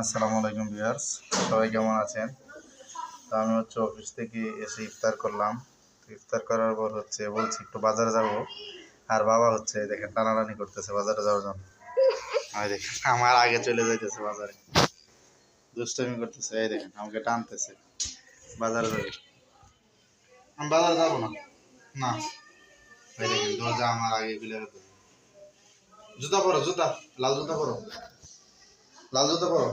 আসসালামু আলাইকুম ভিউয়ার্স, সবাই কেমন আছেন? তো আমি হচ্ছে অফিস থেকে এসে ইফতার করলাম। ইফতার করার পর হচ্ছে বলছি, একটু বাজারে যাব। আর বাবা হচ্ছে দেখেন, টানাটানি করতেছে বাজারে যাওয়ার জন্য। আমি দেখেন, আমার আগে চলে যাইতেছে বাজারে। দুষ্টমি করতেছে, এই দেখেন, আমাকে টানতেছে। বাজারে যাবে। আমি বাজারে যাব না। না। এই দেখেন, দরজা আমার আগে খুলে জুতা পরো, জুতা। লাল জুতা পরো। লাল জুতা পরো।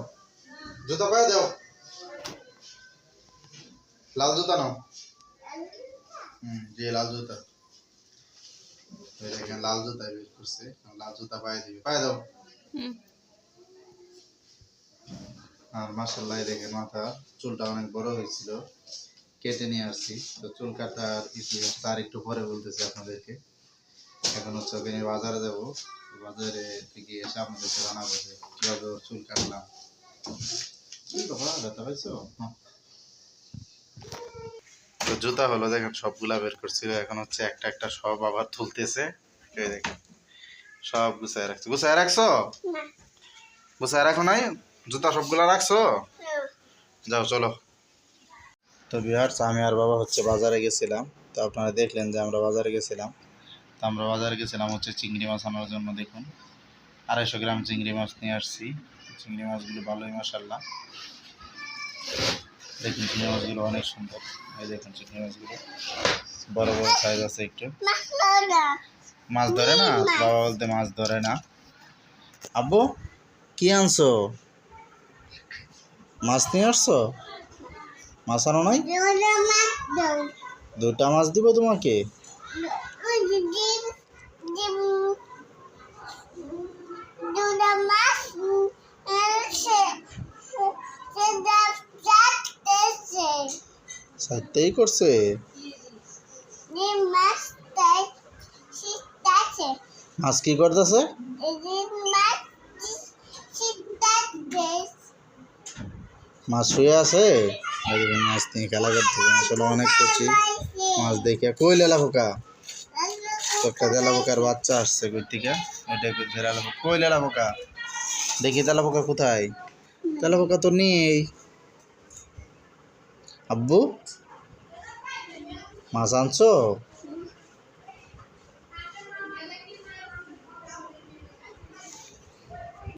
জুতা কয়ে দাও। লাল জুতা নাও। হুম যে লাল জুতা। এই দেখেন লাল জুতা বের করছে। লাল জুতা পায়ে দিবে। পায়ে দাও। আর মাসাল্লাহ দেখেন মাথা চুলটা অনেক বড় হয়েছিল। কেটে নিয়ে আসছি। তো চুল কাটার ইতিহাস তার একটু পরে বলতেছি আপনাদেরকে। এখন হচ্ছে ওকে নিয়ে বাজারে যাব। বাজারে থেকে এসে আপনাদেরকে জানাব যে কীভাবে চুল কাটলাম। হ্যাঁ। তো জুতা হলো, দেখেন, সবগুলা বের করছিল। এখন হচ্ছে একটা একটা সব আবার তুলতেছে। সব গুছায় রাখছে। গুছায় রাখছো? গুছায় রাখো নাই? জুতা সবগুলা রাখছো? যাও, চলো। তো বিহার্স আমি আর বাবা হচ্ছে বাজারে গেছিলাম। তো আপনারা দেখলেন যে আমরা বাজারে গেছিলাম। তো আমরা বাজারে গেছিলাম হচ্ছে চিংড়ি মাছ আনার জন্য, দেখুন। আড়াইশো গ্রাম চিংড়ি মাছ নিয়ে আসছি। চিংড়ি মাছগুলো ভালোই মশাল্লা দেখুন, চিংড়ি মাছগুলো অনেক সুন্দর। এই দেখুন, চিংড়ি মাছগুলো। বড় বড় সাইজ আছে একটু। মাছ ধরে না? বাবা বলতে মাছ ধরে না। আব্বু, কি আনছো? মাছ নিয়ে আসছো? মাছ আনো নাই? দুটা মাছ দিব তোমাকে? সাইতেই করছে। মাছ কি করতেছে? মাছ শুয়ে আছে? মাছ নিয়ে খেলা করতেছে আসলে অনেক খুশি। মাছ দেখে কই লেলা পোকা একটা তেলা পোকার বাচ্চা আসছে কই থেকে? ওইটা কই লেলা পোকা দেখি তেলা পোকা কোথায়? তেলা পোকা তো নেই। আব্বু মাছ আনছো